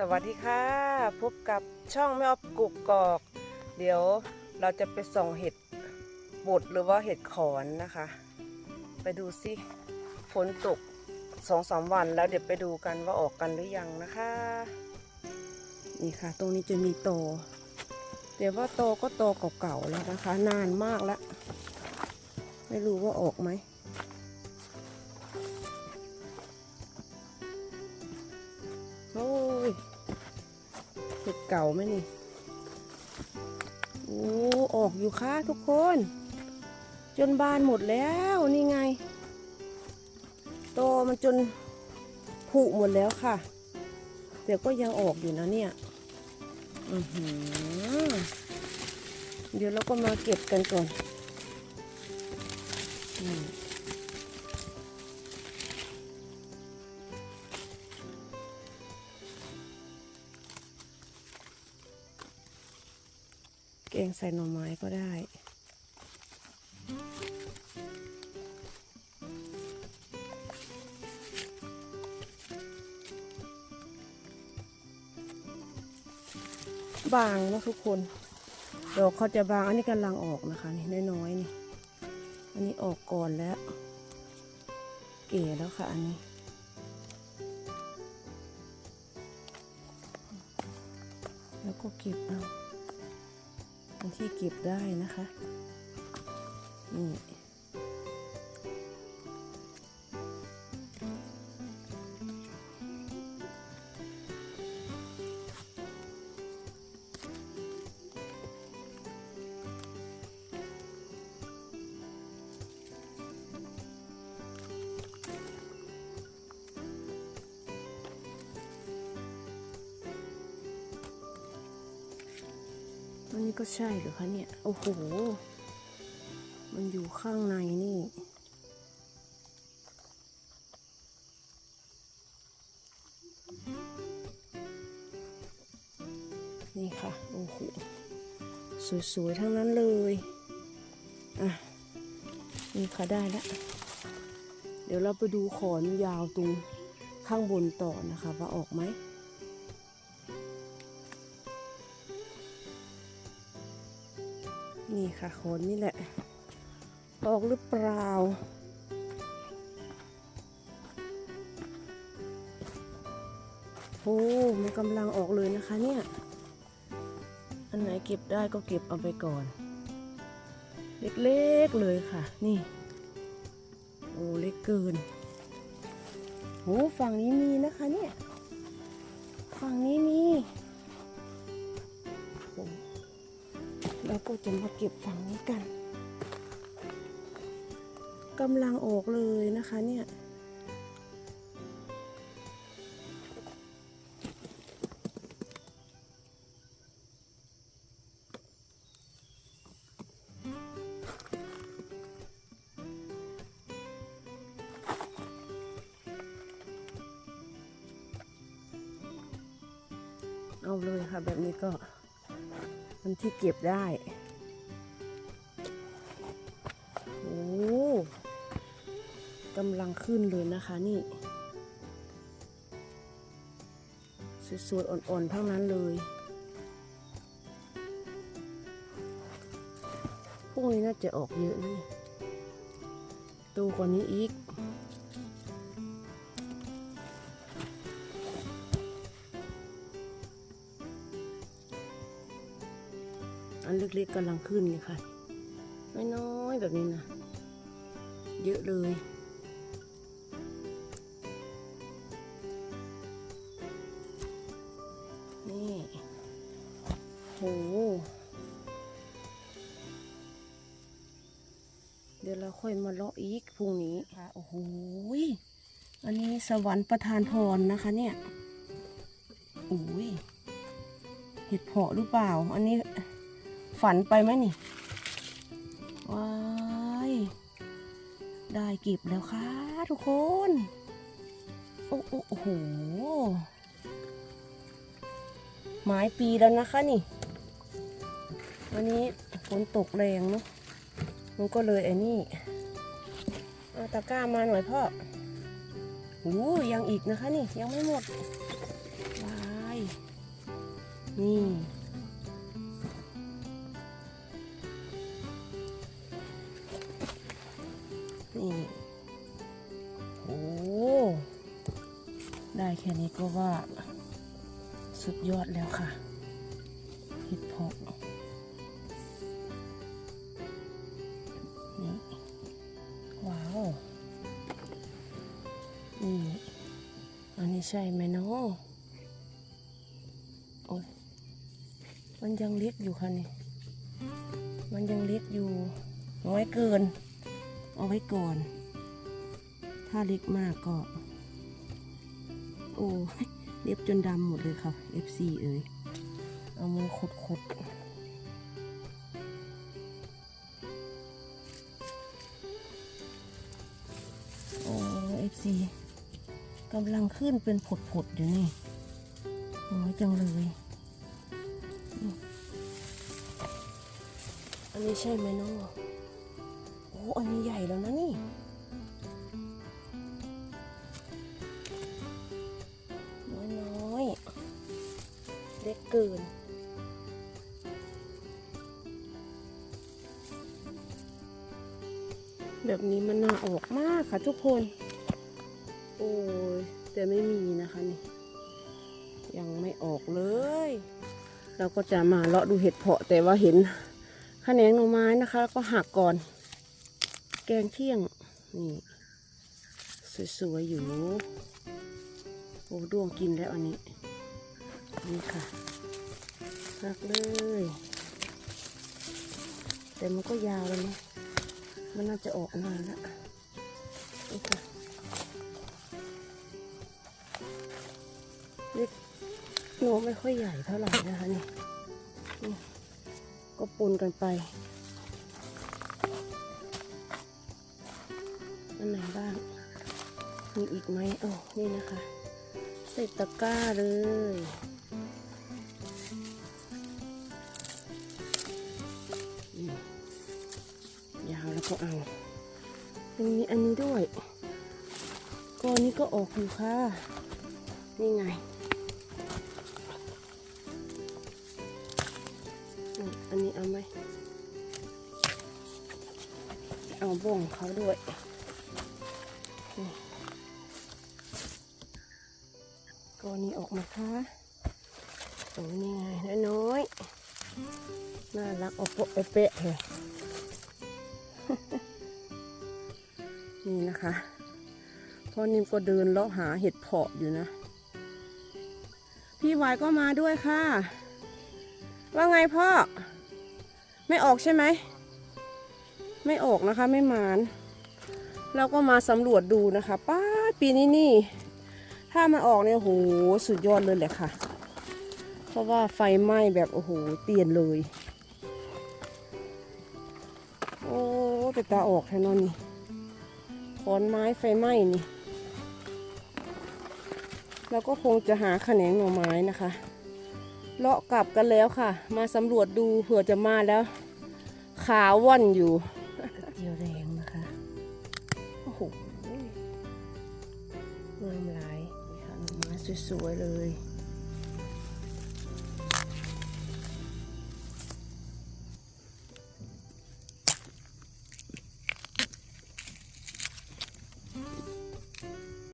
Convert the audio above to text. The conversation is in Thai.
สวัสดีค่ะ พบกับช่องแม่ออฟกุกกอก เดี๋ยวเราจะไปส่องเห็ดบดหรือว่าเห็ดขอนนะคะ ไปดูสิฝนตกสองสามวันแล้วเดี๋ยวไปดูกันว่าออกกันหรือยังนะคะ นี่ค่ะ ตรงนี้จะมีโตเดี๋ยวว่าโตก็โตเก่าๆแล้วนะคะ นานมากแล้ว ไม่รู้ว่าออกไหมโอ้ย เห็ดเก่าไหมนี่ โอ้ ออกอยู่ค่ะทุกคน จนบานหมดแล้วนี่ไง โตมันจนผุหมดแล้วค่ะเดี๋ยวก็ยังออกอยู่นะเนี่ยเดี๋ยวเราก็มาเก็บกันก่อน งใส่หน่อไม้ก็ได้ บางนะทุกคนดอกเขาจะบางอันนี้กำลังออกนะคะนี่น้อยๆนี่ อันนี้ออกก่อนแล้ว เก๋แล้วค่ะอันนี้แล้วก็เก็บเอา ที่เก็บได้นะคะนี่ อันนี้ก็ใช่หรือคะเนี่ย โอ้โห มันอยู่ข้างในนี่ นี่ค่ะ โอ้โห สวยๆ ทั้งนั้นเลย อะ นี่ค่ะได้แล้ว เดี๋ยวเราไปดูขอนยาวตรงข้างบนต่อนะคะ ว่าออกไหม นี่ค่ะขนนี่แหละ ออกหรือเปล่า โอ้มันกำลังออกเลยนะคะเนี่ย อันไหนเก็บได้ก็เก็บเอาไปก่อน เล็กๆเลยค่ะ นี่ โอ้เล็กเกินโอ้ฝั่งนี้มีนะคะเนี่ย ฝั่งนี้มี แล้วก็จะมาเก็บฝั่งนี้กันกำลังออกเลยนะคะเนี่ยเอาเลยค่ะแบบนี้ก็ มันที่เก็บได้โอ้กำลังขึ้นเลยนะคะนี่สวยๆอ่อนๆทั้งนั้นเลยพวกนี้น่าจะออกเยอะนะนี่โตกว่านี้อีก เล็กๆกำลังขึ้นเลยค่ะ น้อยๆแบบนี้นะ เยอะเลยนี่โหเดี๋ยวเราค่อยมาเลาะอีกพรุ่งนี้ค่ะโอ้โหอันนี้สวรรค์ประทานพรนะคะเนี่ยโอ้ยเห็ดเพาะหรือเปล่า อันนี้ ฝันไปไหมนี่ ว้าย ได้เก็บแล้วค่ะทุกคน โอ้โห หมายปีแล้วนะคะนี่ วันนี้ฝนตกแรงเนาะ มันก็เลยไอ้นี่เอาตะกร้ามาหน่อยพ่อโอ้ยังอีกนะคะนี่ยังไม่หมด ว้าย นี่ แค่นี้ก็ว่าสุดยอดแล้วค่ะเห็ดเพาะนี่ว้าว นี่อันนี้ใช่ไหมเนาะโอ้ยมันยังเล็กอยู่ค่ะนี่ มันยังเล็กอยู่น้อยเกิน เอาไว้ก่อน ถ้าเล็กมากก็ โอ้เล็บจนดำหมดเลยค่ะ FC เอ้ยเอามือขดขดๆโอ้ FC กำลังขึ้นเป็นผดๆอยู่นี่น้อยจังเลย อันนี้ใช่ไหมน้องโอ้ อันนี้ใหญ่แล้วนะนี่ เกิน แบบนี้มันน่าออกมากค่ะทุกคน โอ้ยแต่ไม่มีนะคะนี่ ยังไม่ออกเลย เราก็จะมาเลาะดูเห็ดเพาะแต่ว่าเห็นแขนงหน่อไม้นะคะแล้วก็หักก่อน แกงเที่ยง นี่สวยๆอยู่ โอ้ด้วงกินแล้วอันนี้ นี่ค่ะ หักเลย แต่มันก็ยาวแล้วนะมันน่าจะออกนานแล้วนี่ค่ะเล็กโนไม่ค่อยใหญ่เท่าไหร่นะคะนี่นี่ก็ปนกันไปอันไหนบ้าง มีอีกไหมโอ้นี่นะคะ ใส่ตะกร้าเลย ก็เอาตรงนี้อันนี้ด้วยก้อนนี้ก็ออกอยู่ค่ะ นี่ไง อันนี้เอาไหม เอาบ่งเขาด้วยก้อนนี้ออกมาค่ะโอ้นี่ไงน้อยๆน่ารักอาโปะเอาเปะเลย นี่นะคะพ่อนิ่มก็เดินเลาะหาเห็ดเพาะอยู่นะ พี่วายก็มาด้วยค่ะ ว่าไงพ่อ ไม่ออกใช่ไหม ไม่ออกนะคะไม่หมานเราก็มาสำรวจดูนะคะป้าปีนี้นี่ ถ้ามันออกเนี่ยโหสุดยอดเลยแหละค่ะ เพราะว่าไฟไหม้แบบโอ้โหเตียนเลย อ้แต่ตาออกแค่นอนนี่ขอนไม้ไฟไหม้นี่เราก็คงจะหาแขนงหน่อไม้นะคะ เลาะกลับกันแล้วค่ะ มาสำรวจดูเผื่อจะมาแล้ว ขาวว่อนอยู่เดียวแรงนะคะ โอ้โหเริ่มหลายนี่ค่ะหน่อไม้สวยๆเลย